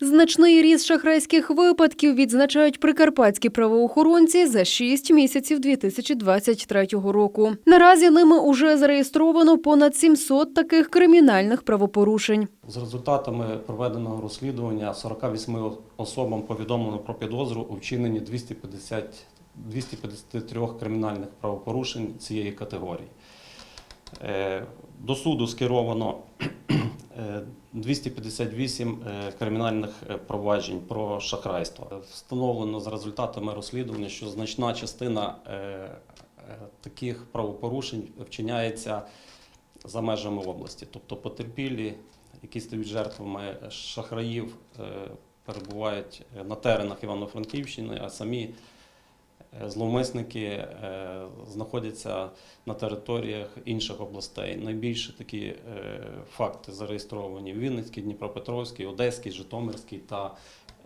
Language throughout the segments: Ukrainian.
Значний ріст шахрайських випадків відзначають прикарпатські правоохоронці за 6 місяців 2023 року. Наразі ними уже зареєстровано понад 700 таких кримінальних правопорушень. З результатами проведеного розслідування 48 особам повідомлено про підозру у вчиненні 250, 253 кримінальних правопорушень цієї категорії. Е, До суду скеровано 258 е, кримінальних е, проваджень про шахрайство. Встановлено за результатами розслідування, що значна частина е, е, таких правопорушень вчиняється за межами області, тобто потерпілі, які стають жертвами шахраїв, е, перебувають на теренах Івано-Франківщини, а самі е, зловмисники е, знаходяться на територіях інших областей. Найбільше такі е, факти зареєстровані в Вінницькій, Дніпропетровській, Одеській, Житомирській та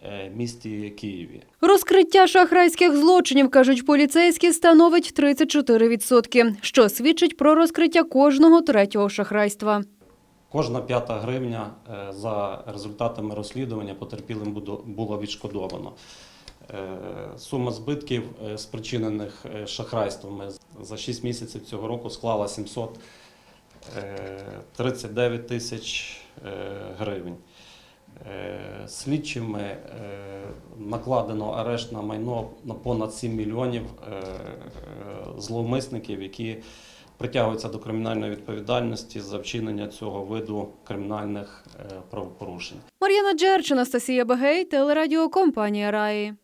е, місті Києві. Розкриття шахрайських злочинів, кажуть поліцейські, становить 34%, що свідчить про розкриття кожного третього шахрайства. Кожна п'ята гривня е, за результатами розслідування потерпілим було відшкодовано. Е, Сума збитків, е, спричинених е, шахрайствами за 6 місяців цього року склала 739 тисяч гривень. Слідчими накладено арешт на майно на понад 7 мільйонів зловмисників, які притягуються до кримінальної відповідальності за вчинення цього виду кримінальних правопорушень. Мар'яна Джерч, Анастасія Багей, телерадіокомпанія Раї.